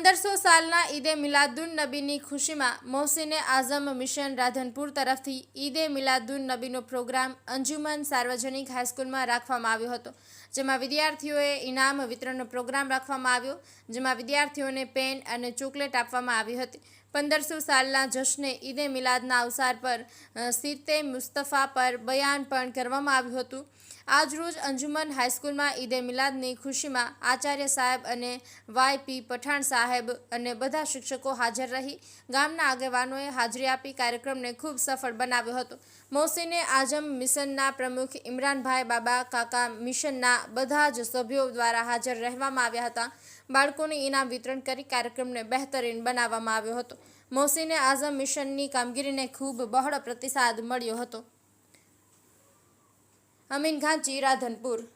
પંદરસો સાલના ઈદે મિલાદુન નબીની ખુશીમાં મોહસિને આઝમ મિશન રાધનપુર તરફથી ઈદે મિલાદુન નબીનો પ્રોગ્રામ અંજુમન સાર્વજનિક હાઈસ્કૂલમાં રાખવામાં આવ્યો હતો, જેમાં વિદ્યાર્થીઓએ ઇનામ વિતરણનો પ્રોગ્રામ રાખવામાં આવ્યો, જેમાં વિદ્યાર્થીઓને પેન અને ચોકલેટ આપવામાં આવી હતી. પંદરસો સાલના જશ્ને ઈદે મિલાદના અવસર પર સિત્તે મુસ્તફા પર બયાન પણ કરવામાં આવ્યું હતું. આજરોજ અંજુમન હાઈસ્કૂલમાં ઈદે મિલાદની ખુશીમાં આચાર્ય સાહેબ અને વાયપી પઠાણ સાહેબ અને બધા શિક્ષકો હાજર રહી. ગામના આગેવાનોએ હાજરી આપી કાર્યક્રમને ખૂબ સફળ બનાવ્યો હતો. મોસીને આઝમ મિશનના પ્રમુખ ઇમરાનભાઈ બાબા કાકા મિશનના બધા જ સભ્યો દ્વારા હાજર રહેવામાં આવ્યા હતા. બાળકોને ઇનામ વિતરણ કરી કાર્યક્રમને બહેતરીન બનાવવામાં આવ્યો હતો. મોહસિને આઝમ મિશનની કામગીરીને ખૂબ બહોળો પ્રતિસાદ મળ્યો હતો. અમીન ઘાંચી રાધનપુર